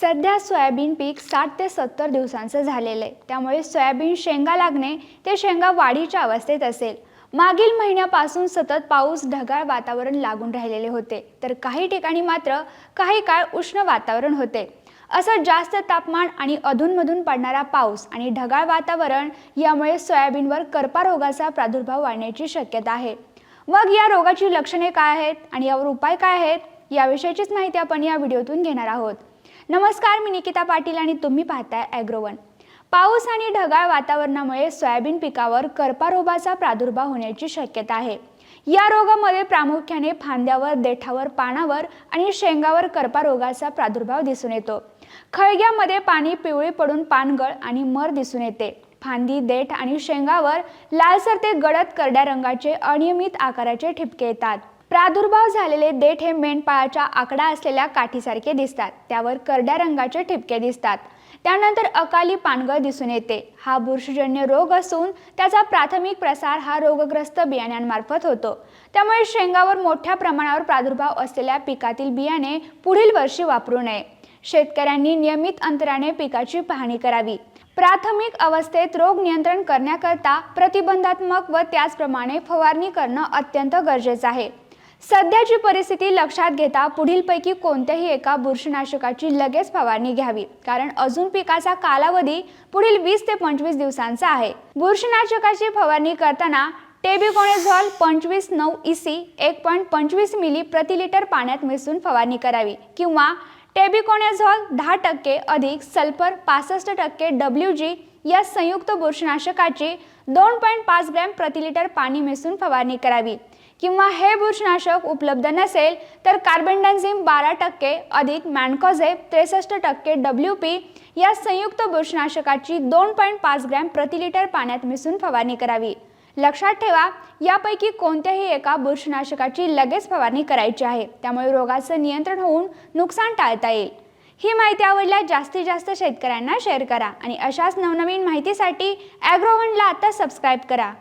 सध्या सोयाबीन पीक साठ ते सत्तर दिवसांचं झालेलं आहे. त्यामुळे सोयाबीन शेंगा लागणे ते शेंगा वाढीच्या अवस्थेत असेल. मागील महिन्यापासून सतत पाऊस ढगाळ वातावरण लागून राहिलेले होते. तर काही ठिकाणी मात्र काही काळ उष्ण वातावरण होते. असं जास्त तापमान आणि अधूनमधून पडणारा पाऊस आणि ढगाळ वातावरण यामुळे सोयाबीनवर करपा रोगाचा प्रादुर्भाव वाढण्याची शक्यता आहे. मग या रोगाची लक्षणे काय आहेत आणि यावर उपाय काय आहेत याविषयीचीच माहिती आपण या व्हिडिओतून घेणार आहोत. नमस्कार मी निकिता पाटील आणि तुम्ही पाहताय ॲग्रोवन पाऊस आणि ढगाळ वातावरणामुळे सोयाबीन पिकावर कर्पारोगाचा प्रादुर्भाव होण्याची शक्यता आहे. या रोगामध्ये प्रामुख्याने फांद्यावर देठावर पानावर आणि शेंगावर कर्पारोगाचा प्रादुर्भाव दिसून येतो. खळग्यामध्ये पाणी पिवळे पडून पानगळ आणि मर दिसून येते. फांदी देठ आणि शेंगावर लालसर ते गडद करड्या रंगाचे अनियमित आकाराचे ठिपके येतात. प्रादुर्भाव झालेले देठ हे मेंढपाळाच्या आकडा असलेल्या काठीसारखे दिसतात. त्यावर करड्या रंगाचे ठिपके दिसतात. त्यानंतर अकाली पानगळ दिसून येते. हा बुरशीजन्य रोग असून त्याचा प्राथमिक प्रसार हा रोगग्रस्त बियाण्यांमार्फत होतो. त्यामुळे शेंगावर मोठ्या प्रमाणावर प्रादुर्भाव असलेल्या पिकातील बियाणे पुढील वर्षी वापरू नये. शेतकऱ्यांनी नियमित अंतराने पिकाची पाहणी करावी. प्राथमिक अवस्थेत रोग नियंत्रण करण्याकरता प्रतिबंधात्मक व त्याचप्रमाणे फवारणी करणं अत्यंत गरजेचं आहे. सध्याची परिस्थिती लक्षात घेता पुढीलपैकी कोणत्याही एका बुरशीनाशकाची लगेच फवारणी घ्यावी. कारण अजून पिकाचा कालावधी पुढील वीस ते पंचवीस दिवसांचा आहे. बुरशीनाशकाची फवारणी करताना टेबिकोनेझॉल पंचवीस नऊ इसी एक पॉईंट पंचवीस मिली प्रति लिटर पाण्यात मिसळून फवारणी करावी किंवा टेबिकोनेझॉल दहा टक्के अधिक सल्फर पासष्ट टक्के डब्ल्यू जी या संयुक्त बुरशीनाशकाची दोन पॉईंट पाच ग्रॅम प्रति लिटर पाणी मिसळून फवारणी करावी. किंवा हे बुरशीनाशक उपलब्ध नसेल तर कार्बनडाझिम बारा टक्के अधिक मॅनकॉझेप त्रेसष्ट टक्के डब्ल्यू पी या संयुक्त बुरशीनाशकाची दोन पॉईंट पाच ग्रॅम प्रति लिटर पाण्यात मिसळून फवारणी करावी. लक्षात ठेवा यापैकी कोणत्याही एका बुरशीनाशकाची लगेच फवारणी करायची आहे. त्यामुळे रोगाचं नियंत्रण होऊन नुकसान टाळता येईल. ही माहिती आवडल्यास जास्तीत जास्त शेतकऱ्यांना शेअर करा आणि अशाच नवनवीन माहितीसाठी ॲग्रोवनला आता सबस्क्राईब करा.